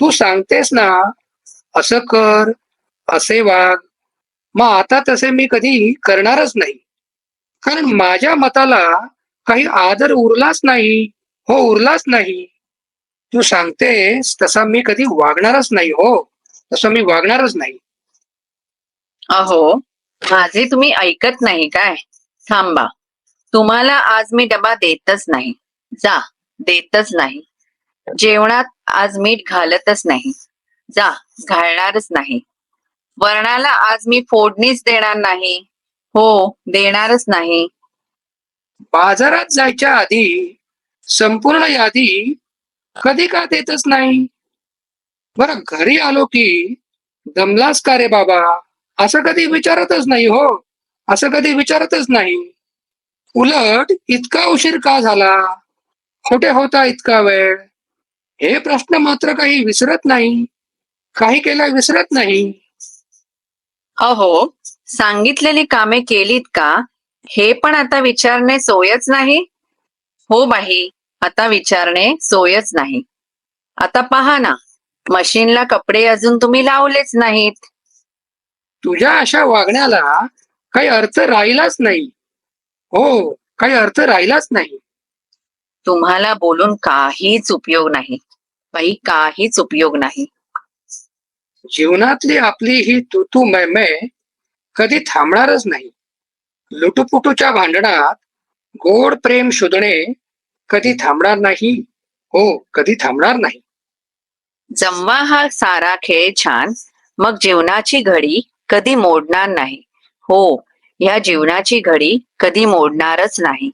तू सांगतेस ना असं कर असे वाग. मग आता तसे मी कधी करणारच नाही. कारण माझ्या मताला काही आदर उरलाच नाही. हो उरलाच नाही. तू सांगतेस तसा मी कधी वागणारच नाही हो. तसं मी वागणारच नाही. अहो माझे तुम्ही ऐकत नाही काय? थांबा. तुम्हाला आज मी डबा देतच नाही. जा देतच नाही. जेवणात आज मीठ घालतच नाही. जा घालणारच नाही. वर्णाला आज मी फोडणीच देणार नाही. हो देणारच नाही. बाजारात जायच्या आधी संपूर्ण यादी कधी का देतच नाही? बरं घरी आलो की दमलास का रे बाबा? असं कधी विचारतच नाही हो. असं कधी विचारतच नाही. उलट इतका उशीर का झाला? कुठे होता इतका वेळ. हे प्रश्न मात्र काही विसरत नाही. काही केलं विसरत नाही. अहो सांगितलेली कामे केलीत का? हे पण आता विचारणे सोयच नाही. हो बाई आता विचारणे सोयच नाही. आता पहा ना मशीनला कपडे अजून तुम्ही लावलेच नाहीत. तुझ्या अशा वागण्याला काही अर्थ राहिलाच नाही. हो काही अर्थ राहिलाच नाही. तुम्हाला बोलून काहीच उपयोग नाही. बाई काहीच उपयोग नाही. जीवनातली आपली ही तू तू मै मै कधी थांबणारच नाही. लुटुपुटूच्या भांडणात गोड प्रेम शोधणे कधी थांबणार नाही. हो कधी थांबणार नाही. जमवा हा सारा खेळ छान मग जीवनाची घडी कधी मोडणार नाही. हो या जीवनाची घडी कधी मोडणारच नाही.